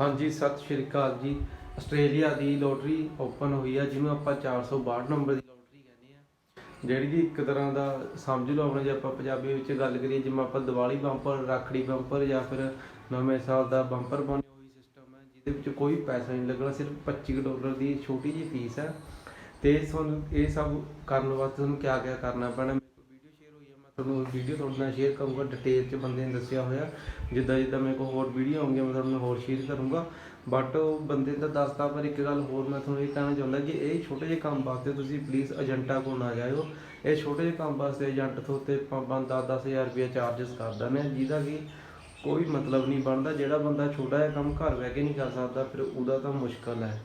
ਹਾਂਜੀ, ਸਤਿ ਸ਼੍ਰੀ ਅਕਾਲ ਜੀ। ਆਸਟ੍ਰੇਲੀਆ ਦੀ ਲੋਟਰੀ ਓਪਨ ਹੋਈ ਆ, ਜਿਹਨੂੰ ਆਪਾਂ 462 ਨੰਬਰ ਦੀ ਲੋਟਰੀ ਕਹਿੰਦੇ ਆ। ਜਿਹੜੀ ਕਿ ਇੱਕ ਤਰ੍ਹਾਂ ਦਾ ਸਮਝ ਲਓ ਆਪਣਾ ਜੇ ਆਪਾਂ ਪੰਜਾਬੀ ਵਿੱਚ ਗੱਲ ਕਰੀਏ, ਜਿਵੇਂ ਆਪਾਂ ਦੀਵਾਲੀ ਬੰਪਰ, ਰਾਖੜੀ ਬੰਪਰ ਜਾਂ ਫਿਰ ਨਵੇਂ ਸਾਲ ਦਾ ਬੰਪਰ ਬਣਿਆ ਹੋਈ ਸਿਸਟਮ ਹੈ ਜਿਹਦੇ ਵਿੱਚ ਕੋਈ ਪੈਸਾ ਨਹੀਂ ਲੱਗਣਾ, ਸਿਰਫ 25 ਡਾਲਰ ਦੀ ਛੋਟੀ ਜਿਹੀ ਫੀਸ ਹੈ ਤੇ ਤੁਹਾਨੂੰ ਇਹ ਸਭ ਕਰਨ ਵਾਸਤੇ ਤੁਹਾਨੂੰ ਕਿਆ ਕਿਆ ਕਰਨਾ ਪੈਣਾ ਮੇਰੇ ਕੋਲ ਵੀਡੀਓ ਸ਼ੇਅਰ ਹੋਈ ਹੈ ਮੈਂ ਤੁਹਾਨੂੰ ਵੀਡੀਓ ਤੁਹਾਡੇ ਨਾਲ ਸ਼ੇਅਰ ਕਰੂੰਗਾ ਡਿਟੇਲ ਚ ਬੰਦੇ ਨੇ ਦੱਸਿਆ ਹੋਇਆ। ਜਿੱਦਾਂ ਜਿੱਦਾਂ ਮੇਰੇ ਕੋਲ ਹੋਰ ਵੀਡੀਓ ਆਉਂਦੀਆਂ ਮੈਂ ਤੁਹਾਨੂੰ ਹੋਰ ਸ਼ੇਅਰ ਕਰੂੰਗਾ। ਬਟ ਉਹ ਬੰਦੇ ਤਾਂ ਦੱਸਦਾ, ਪਰ ਇੱਕ ਗੱਲ ਹੋਰ ਮੈਂ ਤੁਹਾਨੂੰ ਇਹ ਕਹਿਣਾ ਚਾਹੁੰਦਾ ਕਿ ਇਹ ਛੋਟੇ ਜਿਹੇ ਕੰਮ ਵਾਸਤੇ ਤੁਸੀਂ ਪਲੀਜ਼ ਏਜੰਟਾਂ ਕੋਲ ਨਾ ਜਾਇਓ। ਇਹ ਛੋਟੇ ਜਿਹੇ ਕੰਮ ਵਾਸਤੇ ਏਜੰਟ ਤੋਂ ਤੇ 5-10 ਰੁਪਏ ਚਾਰजेस ਕਰਦਾ ਨੇ ਜਿਹਦਾ ਕਿ ਕੋਈ ਮਤਲਬ ਨਹੀਂ ਬਣਦਾ। ਜਿਹੜਾ ਬੰਦਾ ਛੋਟਾ ਜਿਹਾ ਕੰਮ ਘਰ ਬਹਿ ਕੇ ਨਹੀਂ ਕਰ ਸਕਦਾ, ਫਿਰ ਉਹਦਾ ਤਾਂ ਮੁਸ਼ਕਲ ਹੈ।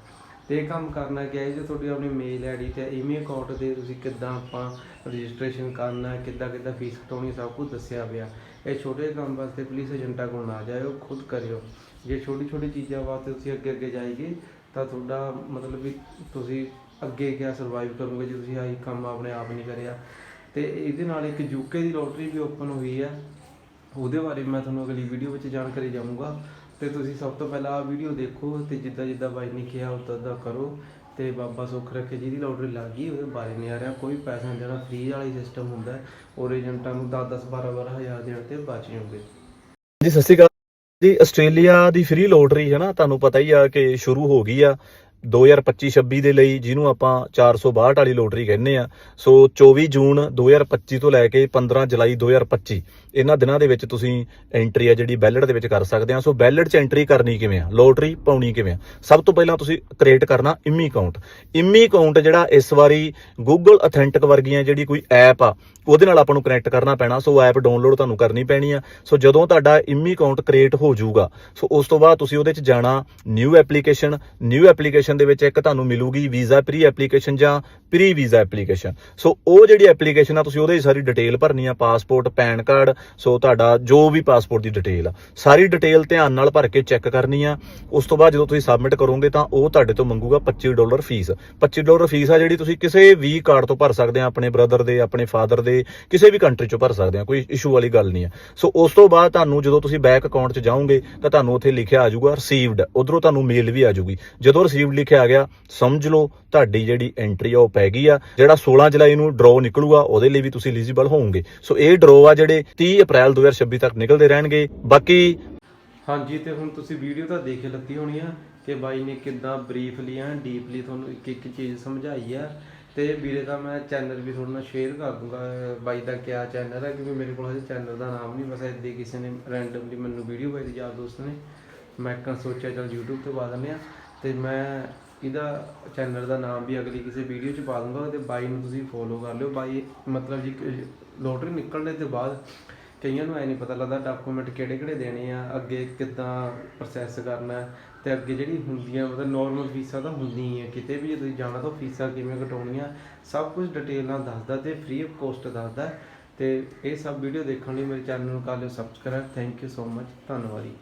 ਤੇ ਇਹ ਕੰਮ ਕਰਨਾ ਕੀ ਹੈ? ਜੇ ਤੁਹਾਡੀ ਆਪਣੀ ਮੇਲ ਆਈਡੀ ਤੇ ਈਮੇਲ ਅਕਾਊਂਟ ਤੇ ਤੁਸੀਂ ਕਿੱਦਾਂ ਆਪਾਂ ਰਜਿਸਟ੍ਰੇਸ਼ਨ ਕਰਨਾ, ਕਿੱਦਾਂ ਕਿੱਦਾਂ ਫੀਸ ਕਟਾਉਣੀ, ਸਭ ਕੁਝ ਦੱਸਿਆ ਪਿਆ। ਇਹ ਛੋਟੇ ਜਿਹੇ ਕੰਮ ਵਾਸਤੇ ਪੁਲਿਸ ਏਜੰਟਾਂ ਕੋਲ ਨਾ ਜਾਇਓ, ਖੁਦ ਕਰਿਓ। ਜੇ ਛੋਟੀ ਛੋਟੀ ਚੀਜ਼ਾਂ ਵਾਸਤੇ ਤੁਸੀਂ ਅੱਗੇ ਅੱਗੇ ਜਾਈਏ, ਤਾਂ ਤੁਹਾਡਾ ਮਤਲਬ ਵੀ ਤੁਸੀਂ ਅੱਗੇ ਕਿਆ ਸਰਵਾਈਵ ਕਰੋਗੇ ਜੇ ਤੁਸੀਂ ਆਹੀ ਕੰਮ ਆਪਣੇ ਆਪ ਨਹੀਂ ਕਰਿਆ। ਤੇ ਇਹਦੇ ਨਾਲ ਇੱਕ ਯੂਕੇ ਦੀ ਲੋਟਰੀ ਵੀ ਓਪਨ ਹੋਈ ਹੈ ਉਹਦੇ ਬਾਰੇ ਮੈਂ ਤੁਹਾਨੂੰ ਅਗਲੀ ਵੀਡੀਓ ਵਿੱਚ ਜਾਣਕਾਰੀ ਜਾਵਾਂਗਾ ਤੇ ਤੁਸੀਂ ਸਭ ਤੋਂ ਪਹਿਲਾਂ ਆ ਵੀਡੀਓ ਦੇਖੋ ਤੇ ਜਿੱਦਾਂ ਜਿੱਦਾਂ ਬਾਈ ਨੇ ਕਿਹਾ, ਉਦਾਂ ਦਾ ਕਰੋ। ਤੇ ਬਾਬਾ ਸੁੱਖ ਰੱਖੇ ਜਿਹਦੀ ਲੋਟਰੀ ਲੱਗ ਗਈ, ਉਹਦੇ ਬਾਰੇ ਨਹੀਂ ਆ ਰਿਹਾ। ਕੋਈ ਪੈਸਾ ਨਹੀਂ ਦੇਣਾ ਫ੍ਰੀ ਵਾਲਾ ਹੀ ਸਿਸਟਮ ਹੁੰਦਾ ਔਰ ਏਜੰਟਾਂ ਨੂੰ 10 10 12 12 ਹਜ਼ਾਰ ਦੇਣ ਤੇ ਬਚ ਜਾਓਗੇ। ਜੀ, ਸਤਿ ਸ਼੍ਰੀ ਅਕਾਲ। ਜੀ, ਆਸਟ੍ਰੇਲੀਆ ਦੀ ਫ੍ਰੀ ਲੋਟਰੀ ਹੈ ਨਾ, ਤੁਹਾਨੂੰ ਪਤਾ ਹੀ ਆ ਕਿ ਸ਼ੁਰੂ ਹੋ ਗਈ ਆ। 2025-26 ਦੇ ਲਈ ਜਿਹਨੂੰ ਆਪਾਂ 462 ਵਾਲੀ ਲੋਟਰੀ ਕਹਿੰਦੇ ਆ। ਸੋ 24 ਜੂਨ 2025 ਤੋਂ ਲੈ ਕੇ 15 ਜੁਲਾਈ 2025 ਇਹਨਾਂ ਦਿਨਾਂ ਦੇ ਵਿੱਚ ਤੁਸੀਂ ਐਂਟਰੀ ਆ ਜਿਹੜੀ ਬੈਲਟ ਦੇ ਵਿੱਚ ਕਰ ਸਕਦੇ ਆ। ਸੋ ਬੈਲਟ 'ਚ ਐਂਟਰੀ ਕਰਨੀ ਕਿਵੇਂ ਆ? ਲੋਟਰੀ ਪਾਉਣੀ ਕਿਵੇਂ ਆ? ਸਭ ਤੋਂ ਪਹਿਲਾਂ ਤੁਸੀਂ ਕ੍ਰੀਏਟ ਕਰਨਾ ਇਮੀ ਅਕਾਊਂਟ ਇਮੀ ਅਕਾਊਂਟ ਜਿਹੜਾ ਇਸ ਵਾਰੀ Google ਅਥੈਂਟਿਕ ਵਰਗੀਆਂ ਜਿਹੜੀ ਕੋਈ ਐਪ ਆ, ਉਹਦੇ ਨਾਲ ਆਪਾਂ ਨੂੰ ਕਨੈਕਟ ਕਰਨਾ ਪੈਣਾ। ਸੋ ਐਪ ਡਾਊਨਲੋਡ ਤੁਹਾਨੂੰ ਕਰਨੀ ਪੈਣੀ ਆ। ਸੋ ਜਦੋਂ ਤੁਹਾਡਾ ਇਮੀ ਅਕਾਊਂਟ ਕ੍ਰੀਏਟ ਹੋ ਜਾਊਗਾ, ਸੋ ਉਸ ਤੋਂ ਬਾਅਦ ਤੁਸੀਂ ਉਹਦੇ 'ਚ ਜਾਣਾ ਨਿਊ ਐਪਲੀਕੇਸ਼ਨ ਨਿਊ ਐਪਲੀਕੇਸ਼ਨ ਦੇ ਵਿੱਚ ਇੱਕ ਤੁਹਾਨੂੰ ਮਿਲੂਗੀ ਵੀਜ਼ਾ ਪ੍ਰੀ ਐਪਲੀਕੇਸ਼ਨ ਜਾਂ ਪ੍ਰੀ ਵੀਜ਼ਾ ਐਪਲੀਕੇਸ਼ਨ ਸੋ ਉਹ ਜਿਹੜੀ ਐਪਲੀਕੇਸ਼ਨ ਆ, ਤੁਸੀਂ ਉਹਦੇ ਸਾਰੀ ਡਿਟੇਲ ਭਰਨੀ ਆ ਪਾਸਪੋਰਟ ਪੈਨ ਕਾਰਡ ਸੋ ਤੁਹਾਡਾ ਜੋ ਵੀ ਪਾਸਪੋਰਟ ਦੀ ਡਿਟੇਲ ਆ। ਸਾਰੀ ਡਿਟੇਲ ਧਿਆਨ ਨਾਲ ਭਰ ਕੇ ਚੈੱਕ ਕਰਨੀ ਆ। ਉਸ ਤੋਂ ਬਾਅਦ ਜਦੋਂ ਤੁਸੀਂ ਸਬਮਿਟ ਕਰੋਗੇ ਤਾਂ ਉਹ ਤੁਹਾਡੇ ਤੋਂ ਮੰਗੂਗਾ 25 ਡਾਲਰ ਫੀਸ 25 ਡਾਲਰ ਫੀਸ ਆ ਜਿਹੜੀ ਤੁਸੀਂ ਕਿਸੇ ਵੀ ਕਾਰਡ ਤੋਂ ਭਰ ਸਕਦੇ ਆ, ਆਪਣੇ ਬ੍ਰਦਰ ਦੇ, ਆਪਣੇ ਫਾਦਰ ਦੇ, ਕਿਸੇ ਵੀ ਕੰਟਰੀ ਚੋਂ ਭਰ ਸਕਦੇ ਆ, ਕੋਈ ਇਸ਼ੂ ਵਾਲੀ ਗੱਲ ਨਹੀਂ ਆ। ਸੋ ਉਸ ਤੋਂ ਬਾਅਦ ਤੁਹਾਨੂੰ ਜਦੋਂ ਤੁਸੀਂ ਬੈਂਕ ਅਕਾਊਂਟ 'ਚ ਜਾਓਗੇ, ਤਾਂ ਤੁਹਾਨੂੰ ਉੱਥੇ ਲਿਖਿਆ ਆ ਜਾਊਗਾ ਰਿਸੀਵਡ ਉਧਰੋਂ ਤੁਹਾਨੂੰ ਮੇਲ ਵੀ ਆ ਜਾਊਗੀ। ਜਦੋਂ ਰਿਸੀਵਡ ਲਿਖਿਆ ਆ ਗਿਆ, ਸਮਝ ਲਓ ਤੁਹਾਡੀ ਜਿਹੜੀ ਐਂਟਰੀ ਆ, ਉਹ ਪੈ ਗਈ ਆ। ਜਿਹੜਾ 16 ਜੁਲਾਈ ਨੂੰ ਡਰਾਅ ਨਿਕਲੂਗਾ, ਉਹਦੇ ਲਈ ਵੀ ਤੁਸੀਂ ਐਲੀਜੀਬਲ ਹੋਵੋਗੇ। ਸੋ ਇਹ ਡਰਾਅ ਆ ਜਿਹੜੇ 30 ਅਪ੍ਰੈਲ 2026 ਤੱਕ ਨਿਕਲਦੇ ਰਹਿਣਗੇ। ਬਾਕੀ ਹਾਂਜੀ, ਤੇ ਹੁਣ ਤੁਸੀਂ ਵੀਡੀਓ ਤਾਂ ਦੇਖ ਲੱਤੀ ਹੋਣੀ ਆ ਕਿ ਬਾਈ ਨੇ ਕਿੱਦਾਂ ਬਰੀਫਲੀ ਆ ਡੀਪਲੀ ਤੁਹਾਨੂੰ ਇੱਕ ਇੱਕ ਚੀਜ਼ ਸਮਝਾਈ ਆ। ਤੇ ਵੀਰੇ ਦਾ ਮੈਂ ਚੈਨਲ ਵੀ ਤੁਹਾਡੇ ਨਾਲ ਸ਼ੇਅਰ ਕਰ ਦੂੰਗਾ, ਬਾਈ ਦਾ ਕਿਆ ਚੈਨਲ ਹੈ ਕਿਉਂਕਿ ਮੇਰੇ ਕੋਲ ਹਜੇ ਚੈਨਲ ਦਾ ਨਾਮ ਨਹੀਂ ਬਸ ਏਦਾਂ ਕਿਸੇ ਨੇ ਰੈਂਡਮਲੀ ਮੈਨੂੰ ਵੀਡੀਓ ਭੇਜੀ ਯਾਰ ਦੋਸਤ ਨੇ। ਮੈਂ ਕਹਾਂ ਸੋਚਿਆ, ਚਲ YouTube ਤੇ ਪਾ ਦਿੰਦੇ ਆ। ਤੇ ਮੈਂ ਇਹਦਾ ਚੈਨਲ ਦਾ ਨਾਮ ਵੀ ਅਗਲੀ ਕਿਸੇ ਵੀਡੀਓ 'ਚ ਪਾ ਦੂੰਗਾ ਤੇ ਬਾਈ ਨੂੰ ਤੁਸੀਂ ਫੋਲੋ ਕਰ ਲਿਓ। ਬਾਈ, ਮਤਲਬ ਜੀ ਲੋਟਰੀ ਨਿਕਲਣੇ ਤੋਂ ਬਾਅਦ ਕਈਆਂ ਨੂੰ ਐ ਨਹੀਂ ਪਤਾ ਲੱਗਦਾ ਡਾਕੂਮੈਂਟ ਕਿਹੜੇ ਕਿਹੜੇ ਦੇਣੇ ਆ, ਅੱਗੇ ਕਿੱਦਾਂ ਪ੍ਰੋਸੈਸ ਕਰਨਾ ਹੈ ਤੇ ਅੱਗੇ ਜਿਹੜੀ ਹੁੰਦੀਆਂ ਮਤਲਬ ਨਾਰਮਲ ਫੀਸਾਂ ਤਾਂ ਹੁੰਦੀਆਂ ਹੀ ਆ। ਕਿਤੇ ਵੀ ਜੇ ਤੁਸੀਂ ਜਾਣਾ ਤਾਂ ਫੀਸਾਂ ਕਿਵੇਂ ਘਟਾਉਣੀਆਂ ਸਭ ਕੁਝ ਡਿਟੇਲ ਨਾਲ ਦੱਸਦਾ ਤੇ ਫ੍ਰੀ ਆਫ ਕੋਸਟ ਦੱਸਦਾ। ਤੇ ਇਹ ਸਭ ਵੀਡੀਓ ਦੇਖਣ ਲਈ ਮੇਰੇ ਚੈਨਲ ਨੂੰ ਕਰ ਲਿਓ subscribe thank you so much ਧੰਨਵਾਦ ਜੀ।